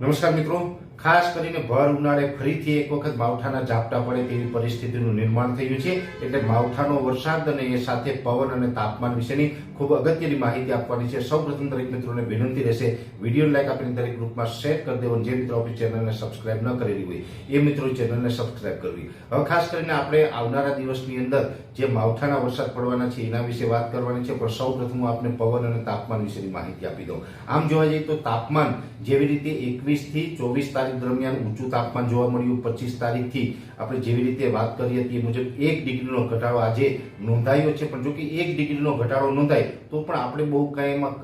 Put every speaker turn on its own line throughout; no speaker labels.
નમસ્કાર મિત્રો. ખાસ કરીને ભર ઉનાળે ફરીથી એક વખત માવઠાના ઝાપટા પડે તેવી પરિસ્થિતિનું નિર્માણ થયું છે, એટલે માવઠાનો વરસાદ અને એ સાથે પવન અને તાપમાન વિશેની ખૂબ અગત્યની માહિતી આપવાની છે. સૌ પ્રથમ દરેક મિત્રોને વિનંતી રહેશે, વીડિયો લાઈક આપીને દરેક ગ્રુપમાં શેર કરી દેવો જે મિત્રો આપણી ચેનલને સબસ્ક્રાઇબ ન કરેલી હોય, એ મિત્રો ચેનલને સબસ્ક્રાઇબ કરવી. હવે ખાસ કરીને આપણે આવનારા દિવસની અંદર જે માવઠાના વરસાદ પડવાના છે એના વિશે વાત કરવાની છે, પણ સૌ પ્રથમ હું આપને પવન અને તાપમાન વિશેની માહિતી આપી દઉં. આમ જોવા જઈએ તો તાપમાન જેવી રીતે એકવીસથી ચોવીસ તારીખ દરમિયાન ઊંચું તાપમાન જોવા મળ્યું. પચીસ તારીખથી આપણે જેવી રીતે વાત કરી હતી એ મુજબ એક ડિગ્રીનો ઘટાડો આજે નોંધાયો છે. પણ જો કે એક ડિગ્રીનો ઘટાડો નોંધાય, તો પણ આપણે બહુ કાંઈ એમાં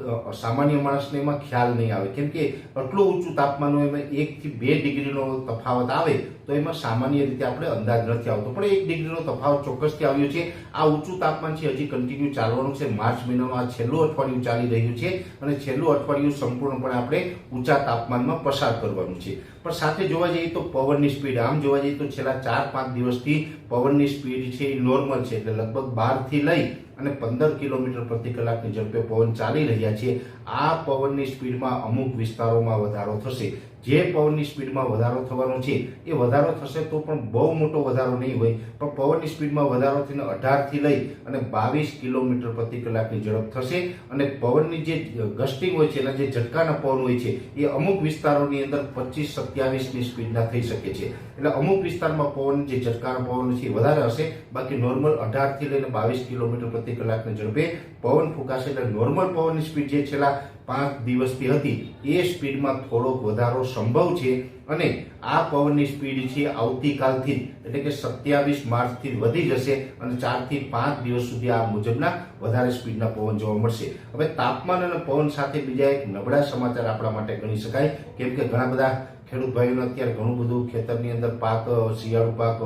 સામાન્ય માણસને એમાં ખ્યાલ નહીં આવે. કેમ કે આટલું ઊંચું તાપમાન હોય એમાં એકથી બે ડિગ્રીનો તફાવત આવે, તો એમાં સામાન્ય રીતે આપણે અંદાજ નથી આવતો. પણ એક ડિગ્રીનો તફાવત ચોક્કસથી આવ્યો છે. આ ઊંચું તાપમાન છે હજી કન્ટિન્યુ ચાલવાનું છે. માર્ચ મહિનાનું આ છેલ્લું અઠવાડિયું ચાલી રહ્યું છે અને છેલ્લું અઠવાડિયું સંપૂર્ણપણે આપણે ઊંચા તાપમાનમાં પસાર કરવાનું છે. પણ સાથે જોવા જઈએ તો પવનની સ્પીડ આમ જોવા જઈએ તો છેલ્લા ચાર પાંચ દિવસથી પવનની સ્પીડ છે, એ નોર્મલ છે. એટલે લગભગ બારથી લઈ અને પંદર કિલોમીટર પ્રતિ કલાકની ઝડપે પવન ચાલી રહ્યા છે. આ પવનની સ્પીડમાં અમુક વિસ્તારોમાં વધારો થશે. જે પવનની સ્પીડમાં વધારો થવાનો છે, એ વધારો થશે તો પણ બહુ મોટો વધારો નહીં હોય. પણ પવનની સ્પીડમાં વધારો થઈને અઢારથી લઈ અને બાવીસ કિલોમીટર પ્રતિ કલાકની ઝડપ થશે અને પવનની જે ગસ્ટિંગ હોય છે, એના જે ઝટકાના પવન હોય છે, એ અમુક વિસ્તારોની અંદર પચીસ સત્યાવીસની સ્પીડના થઈ શકે છે. એટલે અમુક વિસ્તારમાં પવન જે ઝટકાના પવન છે એ વધારે હશે. બાકી નોર્મલ અઢારથી લઈને બાવીસ કિલોમીટર પ્રતિ કલાકની ઝડપે પવન ફૂંકાશે. એટલે નોર્મલ પવનની સ્પીડ જે છેલ્લા પાંચ દિવસથી હતી. એ સ્પીડમાં થોડોક વધારો સંભવ છે અને આ પવનની સ્પીડ છે આવતીકાલથી, એટલે કે સત્યાવીસ માર્ચથી વધી જશે અને ચારથી પાંચ દિવસ સુધી આ મુજબના વધારે સ્પીડના પવન જોવા મળશે. હવે તાપમાન અને પવન સાથે બીજા એક નબળા સમાચાર આપણા માટે ગણી શકાય, કેમ કે ઘણા બધા ખેડૂત ભાઈઓને અત્યારે ઘણું બધું ખેતરની અંદર પાક શિયાળુ પાક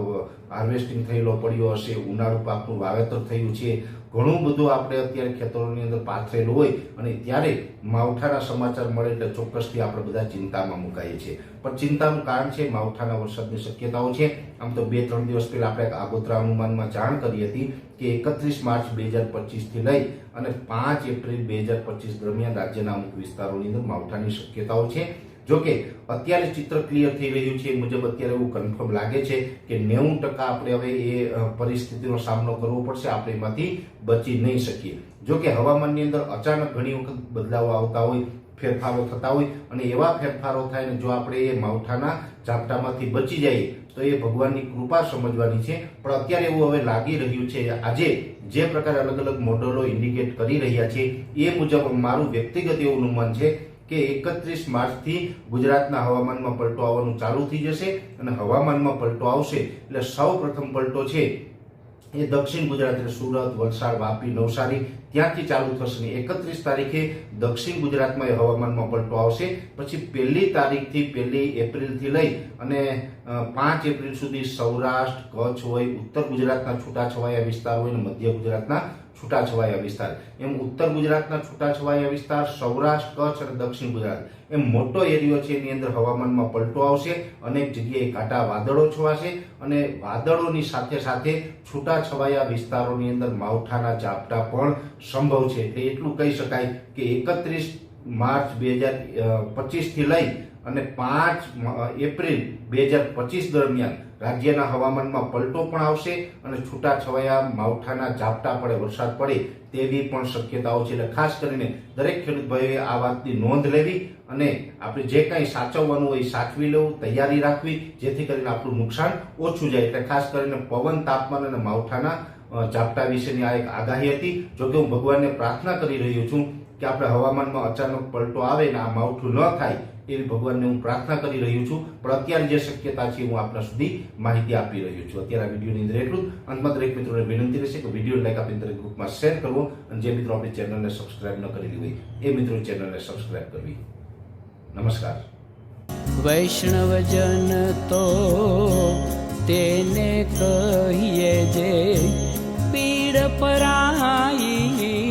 હાર્વેસ્ટિંગ થયેલો પડ્યો હશે, ઉનાળુ પાકનું વાવેતર થયું છે. ઘણું બધું આપણે અત્યારે ખેતરોની અંદર પાથરેલું હોય અને ત્યારે માવઠાના સમાચાર મળે એટલે ચોક્કસથી આપણે બધા ચિંતામાં મુકાઈએ છીએ. પણ ચિંતાનું કારણ છે, માવઠાના વરસાદની શક્યતાઓ છે. આમ તો બે, ત્રણ દિવસ પહેલા આપણે આગોતરા અનુમાનમાં જાણ કરી હતી કે એકત્રીસ માર્ચ બે હજાર પચીસથી લઈ અને પાંચ એપ્રિલ બે હજાર પચીસ દરમિયાન રાજ્યના અમુક વિસ્તારોની અંદર માવઠાની શક્યતાઓ છે. જોકે અત્યારે ચિત્ર ક્લિયર થઈ રહ્યું છે, એ મુજબ અત્યારે એવું કન્ફર્મ લાગે છે કે નેવું ટકા આપણે હવે એ પરિસ્થિતિનો સામનો કરવો પડશે, આપણે એમાંથી બચી નહીં શકીએ. જોકે હવામાનની અંદર અચાનક ઘણી વખત બદલાવો આવતા હોય, ફેરફારો થતા હોય, અને એવા ફેરફારો થાય ને જો આપણે એ માવઠાના ઝાપટામાંથી બચી જઈએ, તો એ ભગવાનની કૃપા સમજવાની છે. પણ અત્યારે એવું હવે લાગી રહ્યું છે, આજે જે પ્રકારે અલગ અલગ મોડલો ઇન્ડિકેટ કરી રહ્યા છે, એ મુજબ મારું વ્યક્તિગત એવું અનુમાન છે કે એકત્રીસ માર્ચથી ગુજરાતના હવામાનમાં પલટો આવવાનું ચાલુ થઈ જશે અને હવામાનમાં પલટો આવશે એટલે સૌ પ્રથમ પલટો છે એ દક્ષિણ ગુજરાત એટલે સુરત, વલસાડ, વાપી, નવસારી ત્યાંથી ચાલુ થશે ને એકત્રીસ તારીખે દક્ષિણ ગુજરાતમાં એ હવામાનમાં પલટો આવશે. પછી પહેલી તારીખથી પહેલી એપ્રિલથી લઈ અને પાંચ એપ્રિલ સુધી સૌરાષ્ટ્ર, કચ્છ હોય, ઉત્તર ગુજરાતના છૂટાછવાયા વિસ્તાર હોય અને મધ્ય ગુજરાતના છૂટાછવાયા વિસ્તાર. એમ ઉત્તર ગુજરાતના છૂટાછવાયા વિસ્તાર સૌરાષ્ટ્ર, કચ્છ અને દક્ષિણ ગુજરાત. એમ મોટો એરિયો છે એની અંદર હવામાનમાં પલટો આવશે, અનેક જગ્યાએ કાંટા વાદળો છવાશે અને વાદળોની સાથે સાથે છૂટાછવાયા વિસ્તારોની અંદર માવઠાના ઝાપટા પણ સંભવ છે. એટલે એટલું કહી શકાય કે એકત્રીસ માર્ચ બે હજાર પચીસથી લઈ અને પાંચ એપ્રિલ બે હજાર પચીસ દરમિયાન રાજ્યના હવામાનમાં પલટો પણ આવશે અને છૂટાછવાયા માવઠાના ઝાપટા પડે, વરસાદ પડે તેવી પણ શક્યતાઓ છે. એટલે ખાસ કરીને દરેક ખેડૂત ભાઈએ આ વાતની નોંધ લેવી અને આપણે જે કંઈ સાચવવાનું હોય એ સાચવી લેવું, તૈયારી રાખવી, જેથી કરીને આપણું નુકસાન ઓછું જાય. એટલે ખાસ કરીને પવન, તાપમાન અને માવઠાના ઝાપટા વિશેની આ એક આગાહી હતી. જોકે હું ભગવાનને પ્રાર્થના કરી રહ્યો છું કે આપણે હવામાનમાં અચાનક પલટો આવે ને આ માવઠું ન થાય એવી ભગવાનને હું પ્રાર્થના કરી રહ્યો છું. પણ અત્યારે જે શક્યતા છે, હું આપના સુધી માહિતી આપી રહ્યો છું. અત્યારે આ વિડીયોની અંદર એટલું જ. અંતમાં દરેક મિત્રોને વિનંતી રહેશે કે વીડિયો લાઈક આપીને દરેક ગ્રુપમાં શેર કરવો. અને જે મિત્રો આપણી ચેનલને સબસ્ક્રાઇબ ન કરેલી હોય, એ મિત્રો ચેનલને સબસ્ક્રાઇબ કરવી. નમસ્કાર.
વૈષ્ણવજન તો તેને કહીએ જે પીડ પરાઈ